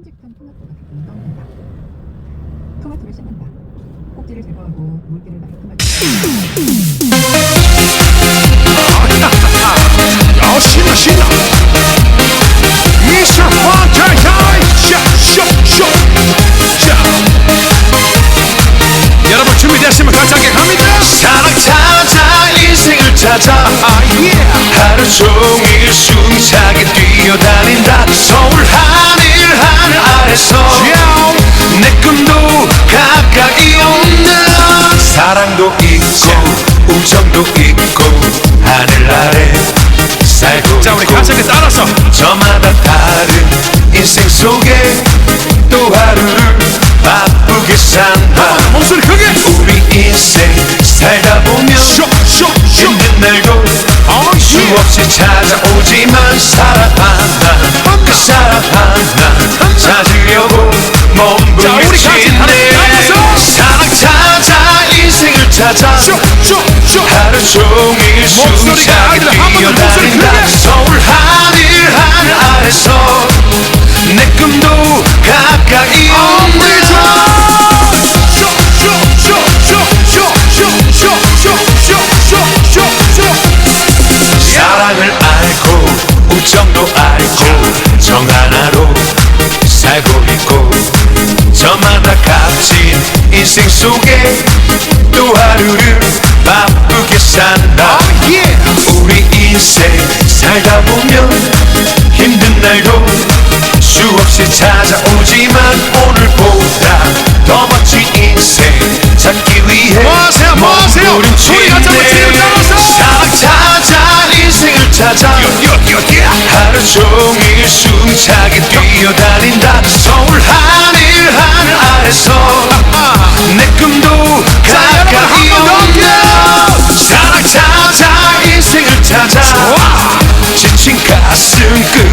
큼직한 토마토가 가끔 떠오른다. 토마토를 씻는다. 꼭지를 제거하고 물기를 말끔하게. 야 신나 신나. 미스터 판타이타이 쇼쇼쇼 자. 여러분 준비됐으면 가자게 갑니다. 사랑 찾아 인생을 찾아. 아예. 하루 종일 자 우리 가사에 따라서 저마다 다른 인생 속에 또 하루를 바쁘게 산다. 목소리 크게. 우리 인생 살다 보면 쇼쇼쇼. 힘든 날도 어이 수없이 찾아오지만 사랑 하나 그 사랑 하나 찾으려고 몸부림치네! 사랑 찾아 인생을 찾아 하루 종일 숨차게 뛰어다닌다! 서울 하늘 하늘 아래서 내 꿈도 가까이 온다 사랑을 알고 우정도 알고 정 하나로 살고 있고 저마다 값진 인생 속에 또 하루를 수없이 찾아오지만 오늘보다 더 멋진 인생 찾기 위해 뭐하세요? 뭐하세요? 소리가 자꾸 들려서 사랑 찾아 인생을 찾아 뛰어 뛰어 뛰어 하루 종일 숨차게 뛰어다닌다. 서울 하늘 하늘 아래서 내 꿈도 가까이 온다 사랑 찾아 인생을 찾아. 지친 가슴 끝.